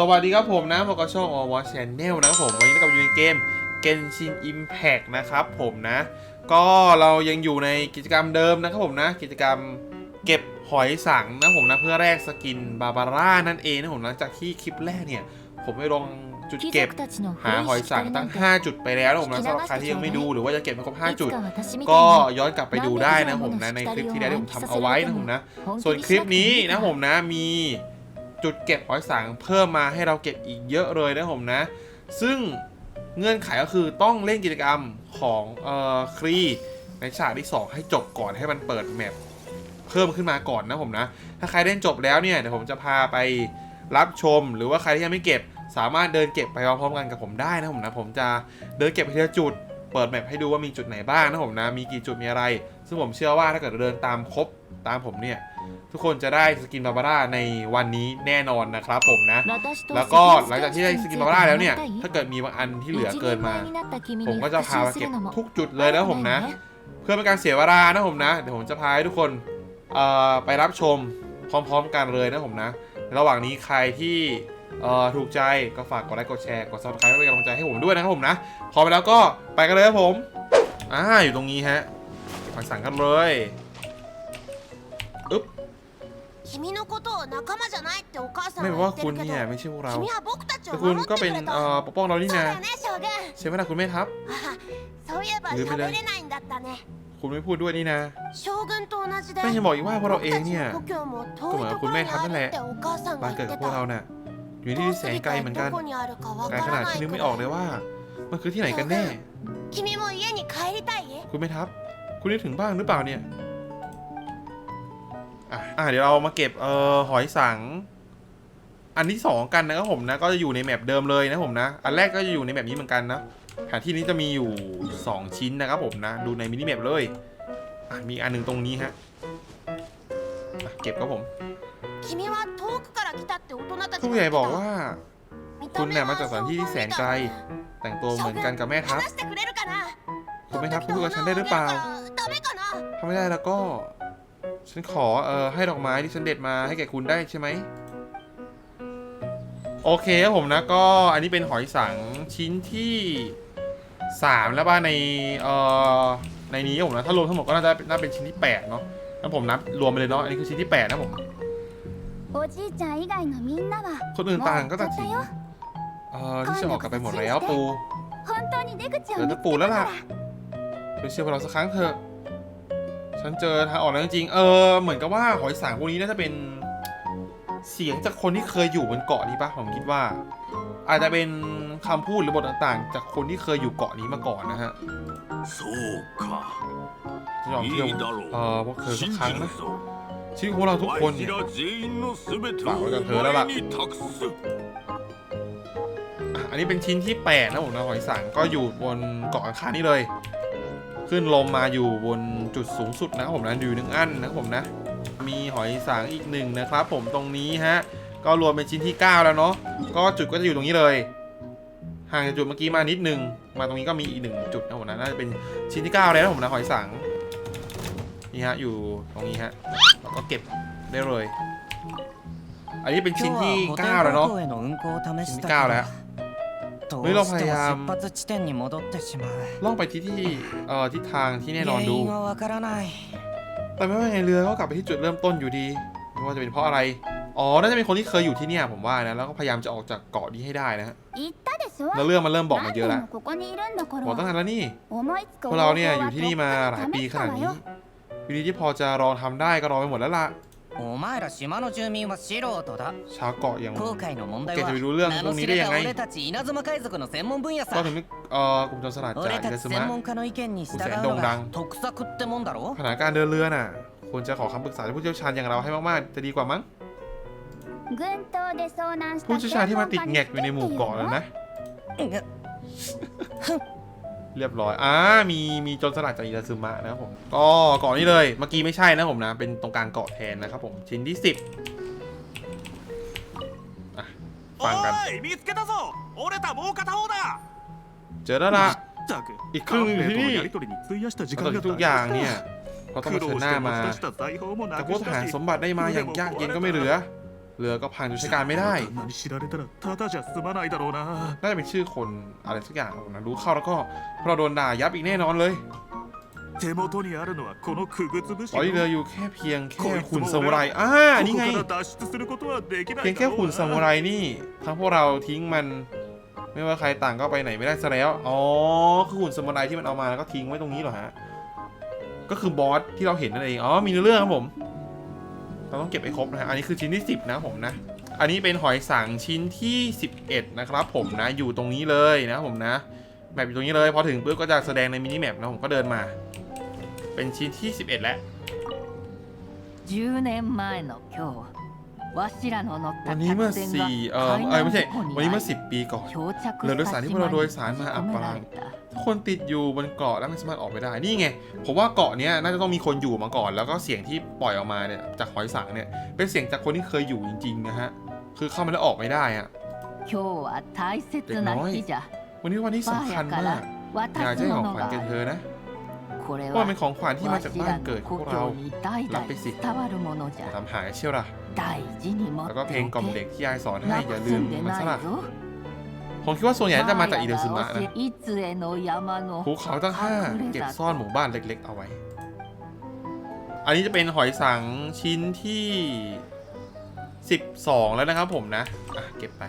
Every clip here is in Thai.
สวัสดีครับผมนะพบกัช่องอวอชแนลนะครับผมวันนี้กับอยู่ในเกมเกนชินอิมแพกนะครับผมนะ ก็เรายังอยู่ในกิจกรรมเดิมนะครับผมนะ กิจกรรมเก็บหอยสังนะผมนะเพื่อแลกสกินบาบาร่านั่นเองนะผมหลังจากที่คลิปแรกเนี่ย ผมไปลงจุดเก็บหาหอยสังตั้ง 5 จุดไปแล้วนะผมนะสำหรับใครที่ยังไม่ดูหรือว่าจะเก็บไปครบ5 จุด ก็ย้อนกลับไปดูได้นะผมนะในคลิปที่แล้วที่ผมทำเอาไว้นะผมนะ ส่วนคลิปนี้นะผมนะมี จุดเก็บหอยสังเพิ่มมาให้เราเก็บอีกเยอะเลยนะผมนะ ซึ่งเงื่อนไขก็คือต้องเล่นกิจกรรมของเอ่อครีในฉากที่ 2 ให้จบก่อนให้มันเปิดแมปเพิ่มขึ้นมาก่อนนะผมนะ ถ้าใครเล่นจบแล้วเนี่ยเดี๋ยวผมจะพาไปรับชม หรือว่าใครที่ยังไม่เก็บสามารถเดินเก็บไปพร้อมๆกันกับผมได้นะผมนะ ผมจะเดินเก็บไปทีละจุด เปิดแมปให้ดูว่ามีจุดไหนบ้างนะผมนะ มีกี่จุดมีอะไร ซึ่งผมเชื่อว่าถ้าเกิดเดินตามครบตามผมเนี่ย ทุกคนจะได้สกินบาบาร่าในวันนี้แน่นอนนะครับผมนะ แล้แล้ววก็ก็หหลัลังงจาจากกที่ที่ได้ได้สสกิกินนบาบาบาบาร่าร่าแล้แล้ววเนี่เนี่ยยถ้าถ้าเกิเกิดดมีมีบางอันที่ที่เหเหลืลืออเกิเกินนมามาผผมมก็ก็จะจะพาพามามาเก็เก็บบทุทุกกจุดเลยนะผมนะ เพื่อเป็นการเสียเวลานะผมนะ เดี๋ยวผมจะพาให้ทุกคนเอ่อไปรับชมพร้อมๆ กันเลยนะผมนะ ระหว่างนี้ใครที่เอ่อถูกใจก็ฝากกดไลค์กดแชร์กด subscribe เพื่อเป็นกำลังใจให้ผมด้วยนะครับผมนะ พอไปแล้วก็ไปกันเลยครับผม อ่าอยู่ตรงนี้ฮะเก็บหอยสังกันเลยอึ๊บ 君のことを仲間じゃないってお母さん ไม่ は บอกว่า 言って คุณ るけど เนี่ยไม่ใช่พวกเรา 君は僕たち แต่ を คุณ 守って ก็ く เป็น れた เอ่อปกป้องเรานี่ そう นะ だよね将軍 ใช่ไหมล่ะคุณแม่ทัพ あそういえばルーベル喋れないんだったね คุณไม่พูดด้วยนี่นะ 将軍と同じで ไม่ยังบอกอีกว่าพวกเราเองเนี่ย 僕たちの故郷も遠いところにあるってお母さん บ้า が นเกิ 言 ด って ของพวกเรา た น่ะอยู่ที่แสนไกลเหมือนกัน どこにあるかわ ไกล か ข ら นาด ない ที่นึก く ไม่ ら ออกเลยว่า มันคือที่ไหนกันแน่ 君も家に帰りたい คุณไม่ทัพ คุณนึกถึงบ้างหรือเปล่าเนี่ย อะเดี๋ยวเรามาเก็บเอ่อหอยสัง อันที่สองกันนะครับผมนะ ก็จะอยู่ในแมปเดิมเลยนะผมนะ อันแรกก็จะอยู่ในแมปนี้เหมือนกันนะแผนที่นี้จะมีอยู่ 2 ชิ้นนะครับผมนะ ดูในมินิแมปเลยอะมีอันหนึ่งตรงนี้ฮะเก็บครับผมผู้ใหญ่บอกว่า คุณเนี่มาจากสถานที่ที่แสนไกล แต่งตัวเหมือนกันกับแม่ทัพคุณแม่ทัพพูดกับฉันได้หรือเปล่าถ้าไม่ได้แล้วก็ ฉันขอเอ่อให้ดอกไม้ที่ฉันเด็ดมาให้แก่คุณได้ใช่ไหมโอเคครับผมนะก็อันนี้เป็นหอยสังชิ้นที่สามแล้วบ้านในเอ่อในนี้ผมนะถ้ารวมทั้งหมดก็น่าจะน่าเป็นชิ้นที่แปดเนาะแล้วผมนับรวมไปเลยเนาะอันนี้คือชิ้นที่แปดนะผมคนอื่นต่างก็ตัดชิ้นเอ่อที่จะออกกลับไปหมดแล้วปูเดี๋ยวจะปูแล้วล่ะไปเชื่อพวกเราสักครั้งเถอะ ฉันเจอทางออกแล้วจริงเออเหมือนกับว่าหอยสังพวกนี้น่าจะเป็นเสียงจากคนที่เคยอยู่บนเกาะนี้ปะผมคิดว่า อาจจะเป็นคำพูดหรือบทต่างๆ จากคนที่เคยอยู่เกาะนี้มาก่อนนะฮะสู้ค่ะยอมเที่ยวเออพวกเธอทุกครั้งนะชีวิตของเราทุกคนเนี่ยฝากไว้กับเธอแล้วล่ะอันนี้เป็นชิ้นที่แปดนะผมนะหอยสังก็อยู่บนเกาะข้างนี้เลย ขึ้นลมมาอยู่บนจุดสูงสุดนะครับผมนะอยู่หนึ่งอันนะครับผมนะ มีหอยสางอีกหนึ่งนะครับผมตรงนี้ฮะก็รวมเป็นชิ้นที่ 9 แล้วเนาะก็จุดก็จะอยู่ตรงนี้เลยห่างจากจุดเมื่อกี้มานิดนึง มาตรงนี้ก็มีอีกหนึ่งจุดนะผมนะน่าจะเป็นชิ้นที่ 9 แล้วนะผมนะหอยสังนี่ฮะอยู่ตรงนี้ฮะแล้ก็เก็บได้เลย อันนี้เป็นชิ้นที่ 9 แล้วเนาะชิ้นที่9แล้ว ไม่ลองพยายามลองไปที่ที่เอ่อทิศทางที่แน่นอนดู แต่ไม่ว่าไงเรือก็กลับไปที่จุดเริ่มต้นอยู่ดีไม่ว่าจะเป็นเพราะอะไร อ๋อ น่าจะเป็นคนที่เคยอยู่ที่นี่ผมว่านะ แล้วก็พยายามจะออกจากเกาะนี้ให้ได้นะฮะแล้วเรื่องมันเริ่มบอกมาเยอะแล้วบอกตั้งนานแล้วนี่ พวกเราเนี่ยอยู่ที่นี่มาหลายปีขนาดนี้วิธีที่พอจะลองทำได้ก็ลองไปหมดแล้วล่ะ お前ら島の住民は素人だ ชาวเกาะอย่าง 後悔の問題แก は จะไปรู้เรื่อง 名 พว の กนี้ 知 ได้ れ ยัง た ไง 俺たち稲妻海賊の専門分野 ก็ さ ถึงไม่เอ่อกลุ่มโจรสลัดจาก 俺 อิ た กา ち ซึ 専 มะ 門家の意見に従うのが得策ってもんだろ สถานการณ์เดินเรือน่ะ ควรจะขอคำปรึกษาจากผู้เชี่ยวชาญอย่างเราให้มากๆ จะดีกว่ามั้ง 軍島で遭難した ผู้เชี่ยวชาญที่มาติดแงกอยู่ในหมู่เกาะแล้วนะ เรียบร้อย อ่า มีมีจนสลัดจากอิราซึมะนะครับผม ก็เกาะนี้เลย เมื่อกี้ไม่ใช่นะผมนะ เป็นตรงกลางเกาะแทนนะครับผม ชิ้นที่สิบฟังกันเจอแล้วละอีกครึ่งนึงที่นี่ทุกอย่างเนี่ย เราต้องมาเชิญหน้ามาแต่พวกทหารสมบัติได้มาอย่างยากเย็นก็ไม่เหลือ เรือก็พังจนใช้การไม่ได้น่าจะเป็นชื่อคนอะไรสักอย่างนะรู้เข้าแล้วก็เพราะโดนด่ายับอีกแน่นอนเลยตอนนี้เรืออยู่แค่เพียงแค่ขุนซามูไรอ่านี่ไงเพียงแค่ขุนซามูไรนี่ ทั้งพวกเราทิ้งมันไม่ว่าใครต่างก็ไปไหนไม่ได้ซะแล้ว อ๋อ คือหุ่นสมุนไพรที่มันเอามาแล้วก็ทิ้งไว้ตรงนี้เหรอฮะ ก็คือบอสที่เราเห็นนั่นเอง อ๋อ มีเรื่องครับผม เราต้องเก็บให้ครบนะฮะ อันนี้คือชิ้นที่ 10 นะผมนะ อันนี้เป็นหอยสังชิ้นที่ 11 นะครับผมนะ อยู่ตรงนี้เลยนะผมนะ แมปอยู่ตรงนี้เลย พอถึงปุ๊บก็จะแสดงในมินิแมปนะผมก็เดินมา เป็นชิ้นที่ 11 แล้ว 10年前の今日わしらの乗った วันนี้เมื่อสี่เออไม่ใช่ วันนี้เมื่อสิบปีก่อนเรือโดยสารที่พวกเราโดยสารมาอับปางทุกคนติดอยู่บนเกาะแล้วไม่สามารถออกไปได้ นี่ไง ผมว่าเกาะนี้น่าจะต้องมีคนอยู่มาก่อน แล้วก็เสียงที่ปล่อยออกมาเนี่ยจากหอยสังเนี่ย เป็นเสียงจากคนที่เคยอยู่จริงๆนะฮะ คือเข้ามาแล้วออกไม่ได้อะเด็กน้อยวันนี้วันที่สำคัญมากอยากให้ของขวัญแกเธอนะ ว่าเป็นของขวัญที่มาจากบ้านเกิดของเรารับไปสิตามหายเชียวล่ะแล้วก็เพลงกล่อมเด็กที่ยายสอนให้อย่าลืมมันซะล่ะผมคิดว่าส่วนใหญ่จะมาจากอิเดซุมะนะภูเขาตั้งห้าเก็บซ่อนหมู่บ้านเล็ก ๆ เอาไว้ อันนี้จะเป็นหอยสังชิ้นที่ 12 แล้วนะครับผมนะ เก็บไป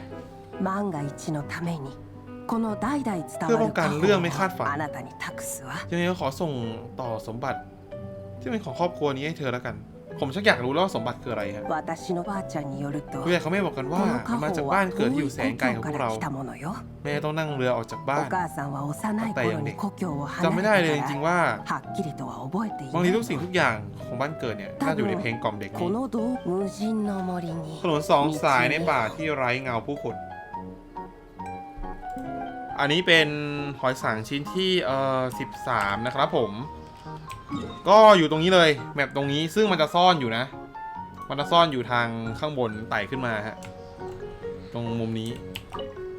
この代々伝 เพื่อ わ ป้อง る กัน 家 เรื่อง 宝 ไม่คาดฝั を น あなたに託すわ ยังไงก็ขอส่งต่อสมบัติ ที่เป็นของครอบครัวนี้ให้เธอแล้วกัน ผมชักอยากรู้แล้วว่าสมบัติคืออะไรครับ 私のばあちゃんによると ผู้ใหญ่เขาไม่บอกกัน こ ว่า の มันมา 家 จาก 宝 บ้า は นเกิดที่อยู่ 遠 แส い นไกล 故 ของ 郷 พว か กเรา ら来たものよ แม่ต้องนั่งเรือออกจากบ้า お น 母さんは幼い頃に故郷を จำ 離 ไม่ れ ได้ た เลยจ か ริง ら ๆว่า はっきりとは覚えてい บางที ない ทุกสิ่งทุกอย่างของบ้านเกิดเนี่ยน่าจะอยู่ในเพลงกล่อมเด็ก こ นี้ の道無人の森に ถนนสองสายในป่าที่ไร้เงาผู้คน อันนี้เป็นหอยสังชิ้นที่เอ่อสิบสามนะครับผม ก็อยู่ตรงนี้เลยแมปตรงนี้ซึ่งมันจะซ่อนอยู่นะ มันจะซ่อนอยู่ทางข้างบนไต่ขึ้นมาฮะตรงมุมนี้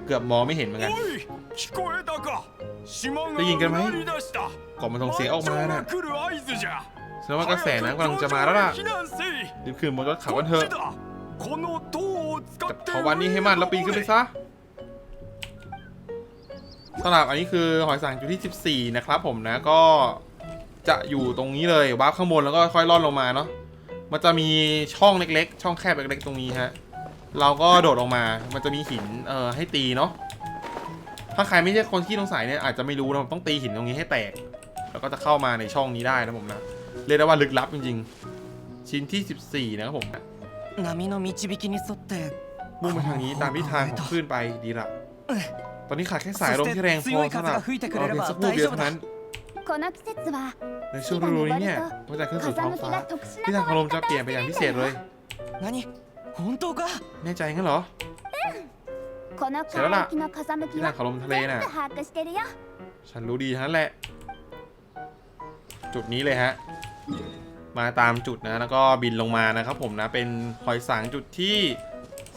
เกือบมองไม่เห็นเหมือนกันได้ยินกันไหมก่อนมันส่งเสียงออกมานะแสดงว่ากระแสน้ำกำลังจะมาแล้วล่ะรีบขึ้นบนรถดเขากันเถอะจับเถาวันนี้ให้มันแล้วปีนขึ้นไปซะ สำหรับอันนี้คือหอยสังอยู่ที่ 14 นะครับผมนะก็จะอยู่ตรงนี้เลยวาร์ปข้างบนแล้วก็ค่อยล่อนลงมาเนาะมันจะมีช่องเล็กๆ ช่องแคบเล็กๆ ตรงนี้ฮะ เราก็โดดออกมา มันจะมีหินเอ่อให้ตีเนาะ ถ้าใครไม่ใช่คนที่สงสัยเนี่ยอาจจะไม่รู้นะต้องตีหินตรงนี้ให้แตก แล้วก็จะเข้ามาในช่องนี้ได้นะผมนะ เรียกได้ว่าลึกลับจริงๆ ชิ้นที่ 14 นะครับผมนำมิโนมิจิบิกินิสเตะมุ่งไปทางนี้ตามทิศทางของคลื่นไปดีละ ตอนนี้ขาดแค่สายลมที่แรงพอสำารับเราเพียสักลูกเดียวเท่านั้นในช่วงฤดูนี้เนี่ยมันจะขึ้นสู่ท้องฟ้าที่ทางลมจะเปลี่ยนไปอย่างพิเศษเลยนี่แน่ใจงั้นเหรอเสร็จแล้วล่ะที่ทางลมทะเลน่ะฉันรู้ดีทั้นั้นแหละ จุดนี้เลยฮะ มาตามจุดนะแล้วก็บินลงมานะครับผมนะเป็นหอยสังจุดที่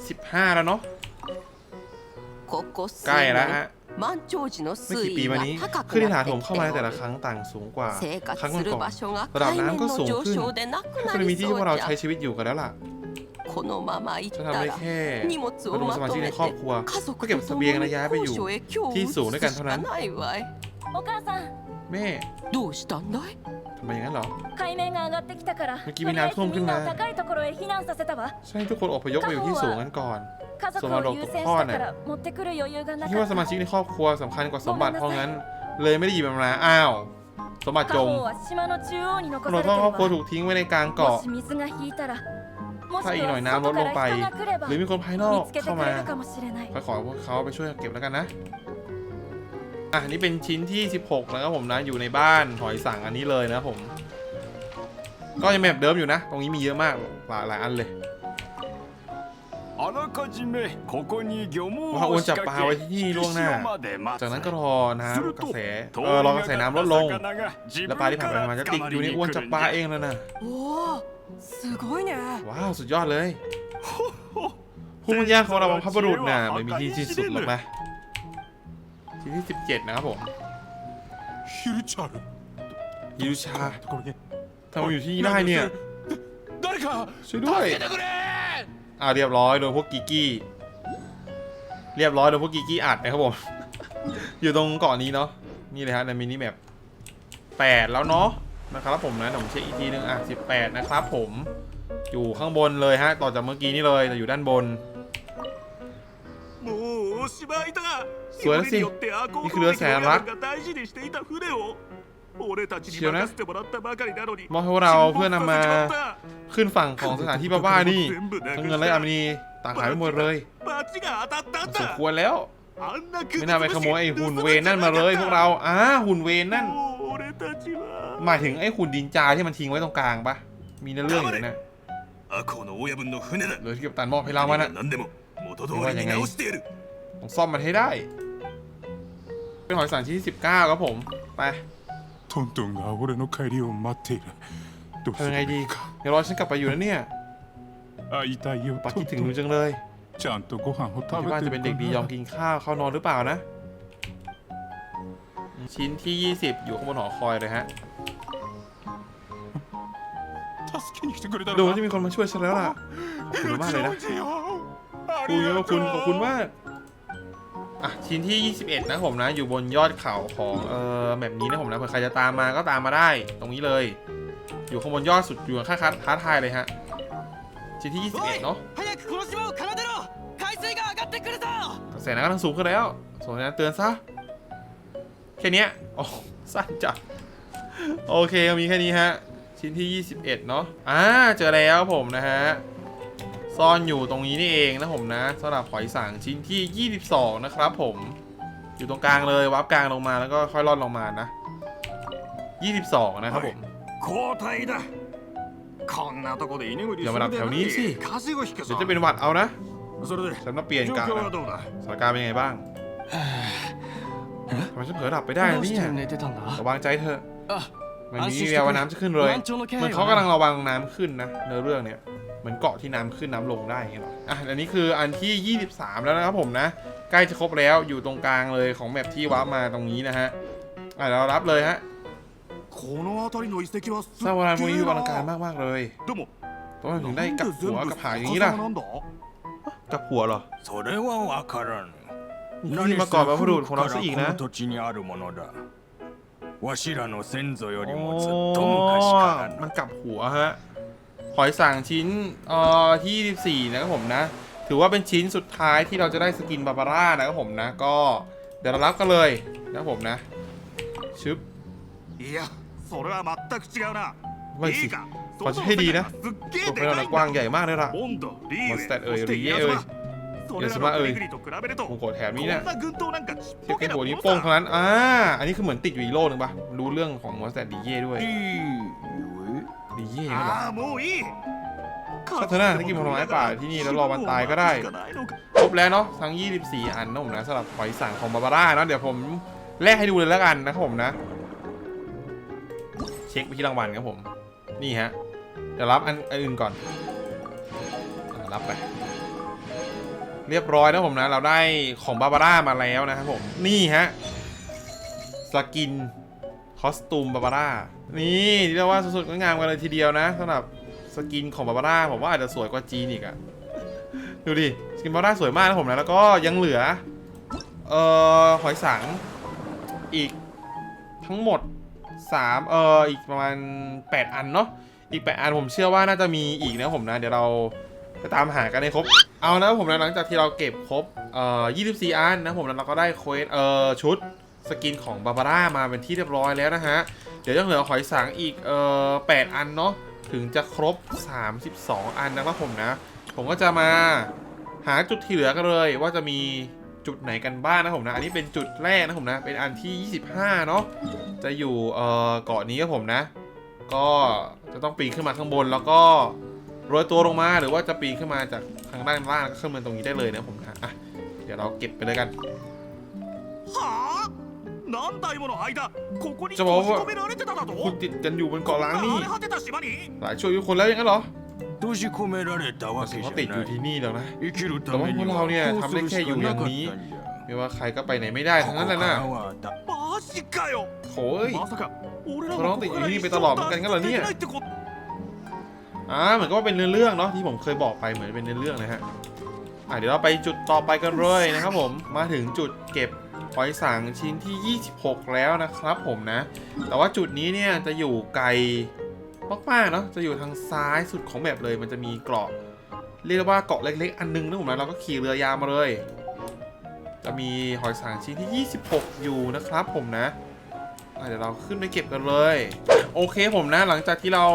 15 แล้วเนาะ ใกล้แล้วฮะไม่กี่ปีมานี้ขึ้นที่ฐานถมเข้ามาแต่ละครั้งต่างสูงกว่าครั้งก่อนระดับน้ำก็สูงขึ้นก็จะมีที่ที่พวกเราใช้ชีวิตอยู่กันแล้วล่ะจะทำได้แค่พดุงสมาชิกในครอบครัวก็เก็บสเสบียงระยะไปอยู่ ที่สูงด้วยกันเท่านั้นแม่ดูสตันได้ ทำไมอย่างนั้นเหรอ 海面が上がってきたからเมื่อกี้ と มี りあえ น้ำท่วม ず ขึ้ み น んな มา を高いところへ避難させたわ ใช่ทุกคนอพยพไปอยู่ที่สูงกันก่อน 家族を優先したから持ってくる余裕がな คิด か ว่า っ สมา た ชิกในครอบครัวสำคัญกว่าสมบัติเพราะงั้น เลยไม่ได้หยิบมันมาอ้าว สมบัติ 家 จม 宝は島の中央に残 คน されて เรา る ครอบครัว わ ถูกทิ้งไว้ในกลาง も เกาะ し水が引いたらもしく ถ้าอีกหน่ は อยน้ำลด 外 ล か งไป ら人が来れば หรือมีคนภายนอ 見 ก つけて เข้า く มา れるかもしれない ค่อยขอพวกเขาไปช่วยเก็บแล้วกันนะ อันนี้เป็นชิ้นที่ 16 นะครับผมนะอยู่ในบ้านหอยสังอันนี้เลยนะผม ก็ยังแบบเดิมอยู่นะ ตรงนี้มีเยอะมากหลายหลายอันเลยเราพอโอนจับปลาไว้ที่นี่ล่วงหน้า จากนั้นก็รอน้ำกระแสเออรอกระแสน้ำลดลง แล้วปลาที่ผ่านไปมาจะติดอยู่ในอวนจับปลาเองแล้วนะว้าวสุดยอดเลยผู้มันยากของเราบรรพบุรุษน่ะไม่มีที่สิ้นสุดหรอกหม ชิ้นที่ 17 นะครับผมฮิรุชาฮิรุชาทำไมอยู่ที่นี่ได้เนี่ย 나리카 ช่วยด้วยอ่าเรียบร้อยโดนพวกกิกกี้ เรียบร้อยโดนพวกกิกกี้อัดนะครับผม อยู่ตรงเกาะนี้เนาะ นี่เลยฮะในมินิแมปแปดแล้วเนาะนะครับผมนะผมเช็คอีกทีนึงอะสิบแปดนะครับผม อยู่ข้างบนเลยฮะ ต่อจากเมื่อกี้นี่เลยแต่อยู่ด้านบน うおしまいだそれだしよりによってアコーいくらさやら親分が大事にしていた船を俺たちに任せてもらったばかりなのに มอบให้พวกเราเพื่อนำมา 沈没させちまった ขึ้นฝั่งของสถานที่บ้าๆนี่ทั้งเงินและอามินีต่างหายไปหมดเลย バチが当たったん สม だ ควรแล้ว あんなク ไม่น่าไปขโมยไอ้หุ่นเวนนั่นมาเลยพวกเราอ่าหุ่นเวนนั่น もう俺たちは หมายถึงไอ้หุ่นดินจาที่มันทิ้งไว้ตรงกลางปะมีเนื้อเรื่องอยู่นะ アコーの親分の船だ โดยที่กัปตันมอบให้เรามานะ 何でも元通りに直してやる ต้องซ่อมมันให้ได้ เป็นหอยสังชิ้นที่19ครับผม ไป トントンが俺の帰りを待っているどう ทำยังไงดีเดี๋ยวรอฉันกลับไปอยู่นะเนี่ย 会いたいよ ปัก ト คิด ン ถึง ト หนู ン จังเลย ちゃんとご飯を ที่ 食べ บ้าน て จะเป็นเด็กดียอมกินข้าวเข้านอนหรือเปล่านะ ชิ้นที่ 20 อยู่ข้างบนหอคอยเลยฮะ 助けに来てくれた ดู の ว่า か จะมีคนมาช่วยฉันแล้วล่ะ ขอบคุณมากเลยนะ คุยกับคุณขอบคุณมาก อะชิ้นที่ 21 นะผมนะ อยู่บนยอดเขาของเอ่อแบบนี้นะผมนะเผื่อใครจะตามมาก็ตามมาได้ ตรงนี้เลย อยู่ข้างบนยอดสุดอยู่ข้างคัดท้าทายเลยฮะชิ้นที่ 21 เนาะกระแสน้ำกำลังสูงขึ้นแล้วสนนะเตือนซะแค่นี้โอ้สั้นจัดโอเคมีแค่นี้ฮะ ชิ้นที่ 21 เนาะอ่าเจอแล้วผมนะฮะ ซ่อนอยู่ตรงนี้นี่เองนะผมนะสำหรับหอยสังชิ้นที่ 22 นะครับผม อยู่ตรงกลางเลยวับกลางลงมาแล้วก็ค่อยล่อนลงมานะ 22 นะครับผมอย่ามาดับแถวนี้สิเดี๋ยวจะเป็นหวัดเอานะฉันต้องเปลี่ยนกาะสถานการณ์เป็นยังไงบ้างทำไมฉันเผลอดับไปได้เนี่ยระวังใจเถอะ มันมีเดียวว่าน้ำจะขึ้นเลยเหมือนเขากำลังระวังน้ำขึ้นนะเนื้อเรื่องเนี้ยเหมือนเกาะที่น้ำขึ้นน้ำลงได้องเหรออะอันนี้คืออันที่ 23 แล้วนะครับผมนะ ใกล้จะครบแล้วอยู่ตรงกลางเลยของแมปที่ว้ามาตรงนี้นะฮะอะเรารับเลยฮะซาวารานพวกนี้ดูอลังการมากมากเลยตัวมถึงได้กับหัวกับหางอย่างนี้ล่ะกับหัวเหรอนี่มาก่อนพระพูดของเราซะอีกนะ わしらの先祖より โอ้ もずっと昔から มั なん กลับหัวฮะหอยสังชิ้นเอ่อที่24นะครับผมนะ ถือว่าเป็นชิ้นสุดท้ายที่เราจะได้สกินบาบาร่านะครับผมนะ ก็เดี๋ยวเรารับกันเลยนะครับผมนะ ชึบ いやそれは全く違うなไม่สิ いいかขอจะให้ดีนะ すっげえ ตัว で เป็น か ระ い ดับ ん กว้าง だ ใหญ่มากเลยล่ะ ボンドリーウェモンスターそして เอ่ย 稲 เอ่ย เดี๋ยวสมาเอ้ยกูขแถมนี้นะเทียบกันหัวนี้โป้งเท่านั้นอ่าอันนี้คือเหมือนติดอยู่อีโลกหนึงปะรู้เรื่องของมอสแตดดีเย่ด้วยดีเย่เหรอชัตนาถ้ากินผลไม้ป่าที่นี่แล้วรอวันตายก็ได้ ครบแล้วเนาะทั้ง 24 อันนะผมนะสำหรับหอยสังของบาบาร่าเนาะเดี๋ยวผมแลกให้ดูเลยแล้วกันนะครับผมนะ เช็คไปที่รางวัลครับผม นี่ฮะเดี๋ยวรับอันอื่นก่อนรับไป เรียบร้อยนะผมนะ เราได้ของบาบาร่ามาแล้วนะครับผม นี่ฮะ สกิน คอสตูมบาบาร่า นี่เรียกว่าสุดๆงดงามกันเลยทีเดียวนะสำหรับสกินของบาบาร่าผมว่าอาจจะสวยกว่าจีนอีกอะดูดิ สกินบาร่าสวยมากนะผมนะ แล้วก็ยังเหลือ เอ่อ หอยสัง อีกทั้งหมด 3 เอ่อ อีกประมาณ 8 อันเนาะ อีก 8 อันผมเชื่อว่าน่าจะมีอีกนะผมนะ เดี๋ยวเรา ไปตามหากันให้ครบ เอานะผมนะหลังจากที่เราเก็บครบเอ่อ24 อันนะผมนะเราก็ได้เควสเอ่อชุดสกินของบาบาร่ามาเป็นที่เรียบร้อยแล้วนะฮะ เดี๋ยวยังเหลือหอยสังอีกเอ่อ8อันเนาะถึงจะครบ 32 อันนะครับผมนะ ผมก็จะมาหาจุดที่เหลือกันเลย ว่าจะมีจุดไหนกันบ้างนะผมนะ อันนี้เป็นจุดแรกนะผมนะ เป็นอันที่ 25 เนาะจะอยู่เอ่อเกาะนี้ครับผมนะ ก็จะต้องปีนขึ้นมาข้างบนแล้วก็ โรยตัวลงมาหรือว่าจะปีนขึ้นมาจากทางด้านล่างก็ขึ้นมาตรงนี้ได้เลยนะผมนะอะเดี๋ยวเราเก็บไปเลยกันจะบอกว่าคุณติดกันอยู่บนเกาะล้างนี่หลายช่วยคนแล้วยังไงเหรอเขาติดอยู่ที่นี่แล้วนะแต่ว่าพวกเราเนี่ยทำได้แค่อยู่อย่างนี้ไม่ว่าใครก็ไปไหนไม่ได้ทั้งนั้นแหละนะโอ้ยเราติดอยู่ที่นี่ไปตลอดเหมือนกันกันเหรอเนี่ย อ่าเหมือนก็ว่าเป็นเนื้อเรื่องเนาะที่ผมเคยบอกไปเหมือนเป็นเนื้อเรื่องนะฮะอะเดี๋ยวเราไปจุดต่อไปกันเลยนะครับผมมาถึงจุดเก็บหอยสังชิ้นที่ 26 แล้วนะครับผมนะ แต่ว่าจุดนี้เนี่ยจะอยู่ไกลมากๆเนาะจะอยู่ทางซ้ายสุดของแบบเลย มันจะมีเกาะเรียกว่าเกาะเล็ก ๆ อันนึงนะผมนะเราก็ขี่เรือยาวมาเลย จะมีหอยสังชิ้นที่ 26 อยู่นะครับผมนะเดี๋ยวเราขึ้นไปเก็บกันเลย โอเคผมนะหลังจากที่เรา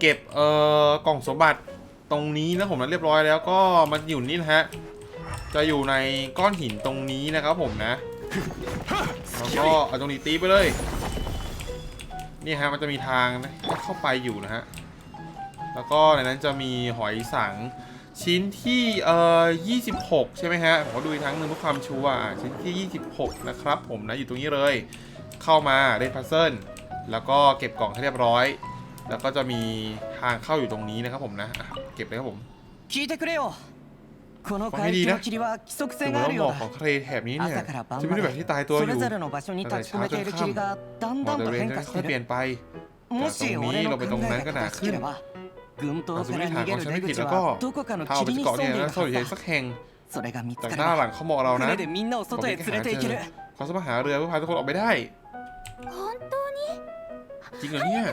เก็บเอ่อกล่องสมบัติตรงนี้นะผมนะเรียบร้อยแล้วก็มันอยู่นี่นะฮะจะอยู่ในก้อนหินตรงนี้นะครับผมนะแล้วก็เอาตรงนี้ตีไปเลยนี่ฮะมันจะมีทางนะเข้าไปอยู่นะฮะแล้วก็ในนั้นจะมีหอยสังชิ้นที่เอ่อ26 ใช่ไหมฮะผมขอดูอีกครั้งหนึ่งเพื่อความชัวร์อะชิ้นที่ 26 นะครับผมนะอยู่ตรงนี้เลย เข้ามาเล่นพัซเซิลแล้วก็เก็บกล่องให้เรียบร้อย แล้วก็จะมีทางเข้าอยู่ตรงนี้นะครับผมนะเก็บเลยครับผมฟังให้ดีนะถือว่าบอกของทครแถบนี้เนี่ยจะไม่ได้แบบที่ตายตัวอยู่แต่เช้าจนค่ำหมอกบริเวณค่อยเปลี่ยนไปจากตรงนี้เราไปตรงนั้นก็หนาขึ้นสมมติฐานของฉันไม่ผิดแล้วก็เท้าไปเกาะเนี่ยนะเข้าอยู่สักแห่งจากหน้าหลังเขามองเรานะผมไปหาเจอเขาสามารถหาเรือเพื่อพาทุกคนออกไปได้ ริงเหรอเนี่ย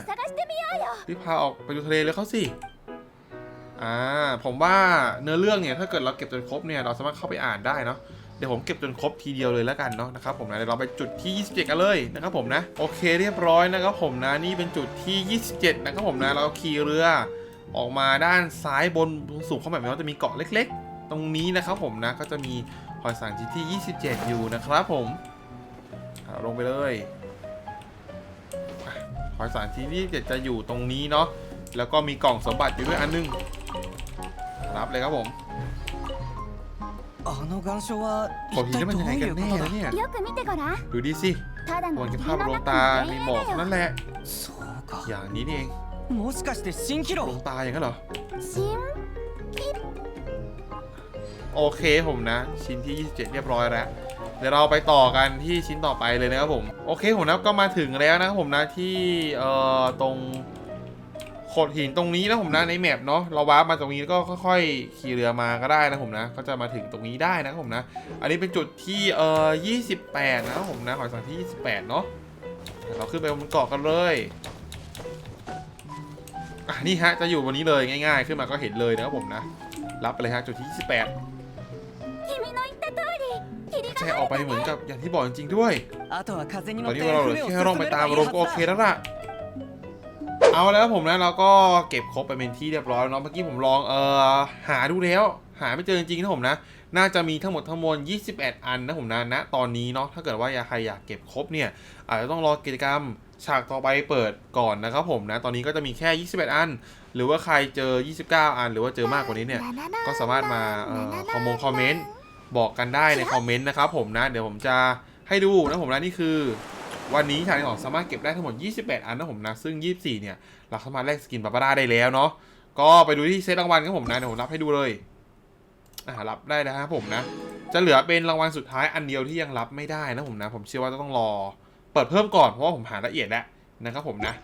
รีบพาออกไปดูทะเลเลยเขาสิอ่าผมว่าเนื้อเรื่องเนี่ยถ้าเกิดเราเก็บจนครบเนี่ยเราสามารถเข้าไปอ่านได้เนาะเดี๋ยวผมเก็บจนครบทีเดียวเลยแล้วกันเนาะนะครับผมนะเดี๋ยวเราไปจุดที่ 27 กันเลยนะครับผมนะโอเคเรียบร้อยนะครับผมนะนี่เป็นจุดที่ 27 นะครับผมนะเราขี่เรือออกมาด้านซ้ายบนสูงเข้าไปมันจะมีเกาะเล็ก ๆ ตรงนี้นะครับผมนะก็จะมีหอยสังจีที่ 27 อยู่นะครับผมลงไปเลย อยสารที่นี่เจ็ดจะอยู่ตรงนี้เนาะแล้วก็มีกล่องสมบัติอยู่ด้วยอันนึงรับเลยครับผมขอหินนี่มันยังไงกันแน่เนี่ยดูดีสิบนภาพลวงตาในหมอกนั่นแหละอย่างนี้นี่เองดวงตาอย่างนั้นเหรอ โอเคผมนะ ชิ้นที่ 27 เรียบร้อยแล้วเดี๋ยวเราไปต่อกันที่ชิ้นต่อไปเลยนะครับผมโอเคผมนะก็มาถึงแล้วนะครับผมนะที่เอ่อตรงขดหินตรงนี้นะผมนะในแมปเนาะเราวาร์ปมาตรงนี้ก็ค่อย ๆ ขี่เรือมาก็ได้นะผมนะก็จะมาถึงตรงนี้ได้นะผมนะ อันนี้เป็นจุดที่เอ่อ28 นะผมนะขอสั่งที่ 28 เนาะเราขึ้นไปบนเกาะกันเลยอะนี่ฮะจะอยู่วันนี้เลยง่าย ๆ ขึ้นมาก็เห็นเลยนะครับผมนะ รับไปเลยฮะจุดที่ 28 ใช่ออกไปเหมือนกับอย่างที่บอกจริงๆด้วย ตอนนี้เราเหลือแค่ร่องไปตามลมก็โอเคแล้วล่ะเอาแล้วผมนะเราก็เก็บครบไปเป็นที่เรียบร้อยเนาะเมื่อกี้ผมลองเออหาดูแล้ว หาไม่เจอจริงๆนะผมนะน่าจะมีทั้งหมดทั้งมวล 21 อันนะผมนะณตอนนี้เนาะถ้าเกิดว่าใครอยากเก็บครบเนี่ยอาจจะต้องรอกิจกรรมฉากต่อไปเปิดก่อนนะครับผมนะตอนนี้ก็จะมีแค่ 21 อัน หรือว่าใครเจอ 29 อัน หรือว่าเจอมากกว่านี้เนี่ยก็สามารถมาคอมมงคอมเมนต์ บอกกันได้ในคอมเมนต์นะครับผมนะ เดี๋ยวผมจะให้ดูนะผมนะนี่คือ วันนี้ฉากที่สองสามารถเก็บได้ทั้งหมด 28 อันนะผมนะซึ่ง 24 เนี่ยเราสามารถแลกสกินบาบาร่าได้แล้วเนาะก็ไปดูที่เซตรางวัลครับผมนะเดี๋ยวผมรับให้ดูเลยอ่ารับได้แล้วครับผมนะ จะเหลือเป็นรางวัลสุดท้ายอันเดียวที่ยังรับไม่ได้นะผมนะ ผมเชื่อว่าจะต้องรอ เปิดเพิ่มก่อนเพราะว่าผมหาละเอียดแล้วนะครับผมนะ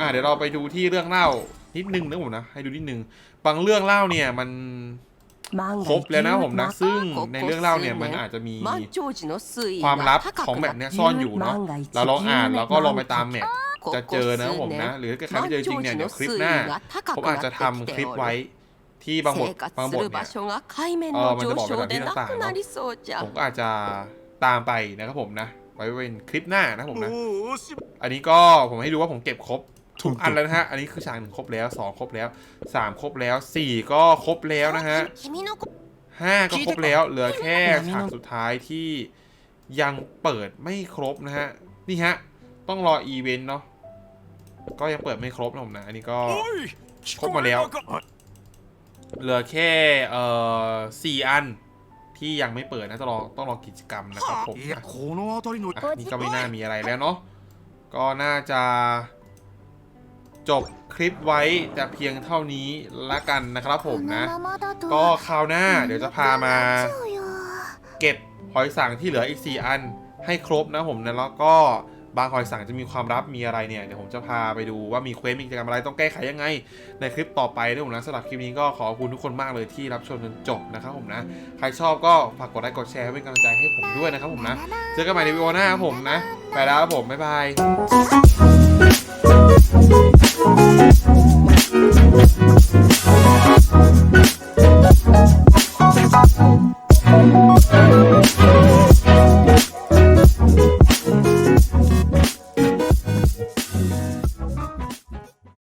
อ่าเดี๋ยวเราไปดูที่เรื่องเล่านิดนึงนะผมนะ ให้ดูนิดนึงบางเรื่องเล่าเนี่ยมัน ครบแล้วนะผมนะ ซึ่งในเรื่องเล่าเนี่ยมันอาจจะมีความลับของแมทเนี่ยซ่อนอยู่เนาะเราลองอ่านแล้วก็ลองไปตามแมทจะเจอนะผมนะ หรือใครไม่เจอจริงเนี่ยเดี๋ยวคลิปหน้าผมอาจจะทำคลิปไว้ที่บางบทบางบทเนี่ยมันจะบอกไปตามที่ต่างๆเาะผมก็อาจจะตามไปนะครับผมนะ ไว้เป็นคลิปหน้านะผมนะ อันนี้ก็ผมให้ดูว่าผมเก็บครบ ทุกอันแล้วนะฮะ อันนี้คือฉากหนึ่งครบแล้วสองครบแล้วสามครบแล้วสี่ก็ครบแล้วนะฮะห้าก็ครบแล้วเหลือแค่ฉากสุดท้ายที่ยังเปิดไม่ครบนะฮะ นี่ฮะ ต้องรออีเวนต์เนาะก็ยังเปิดไม่ครบนะผมนะ อันนี้ก็ครบมาแล้ว เหลือแค่เอ่อสี่อันที่ยังไม่เปิดนะต้องรอต้องรอกิจกรรมนะครับผมนี่ก็ไม่น่ามีอะไรแล้วเนาะก็น่าจะ จบคลิปไว้แต่เพียงเท่านี้ละกันนะครับผมนะ ก็คราวหน้าเดี๋ยวจะพามา เก็บหอยสังที่เหลืออีก 4 อันให้ครบนะผมนะแล้วก็บางหอยสังจะมีความลับมีอะไรเนี่ยเดี๋ยวผมจะพาไปดูว่ามีเควสมีกิจกรรมอะไรต้องแก้ไขยังไง ในคลิปต่อไปนะผมนะสำหรับคลิปนี้ก็ขอบคุณทุกคนมากเลยที่รับชมจนจบนะครับผมนะใครชอบก็ฝากกดไลค์กดแชร์เป็นกำลังใจให้ผมด้วยนะครับผมนะ เจอกันใหม่ในวิดีโอหน้าผมนะ ไปแล้วผมบ๊ายบาย Thank you.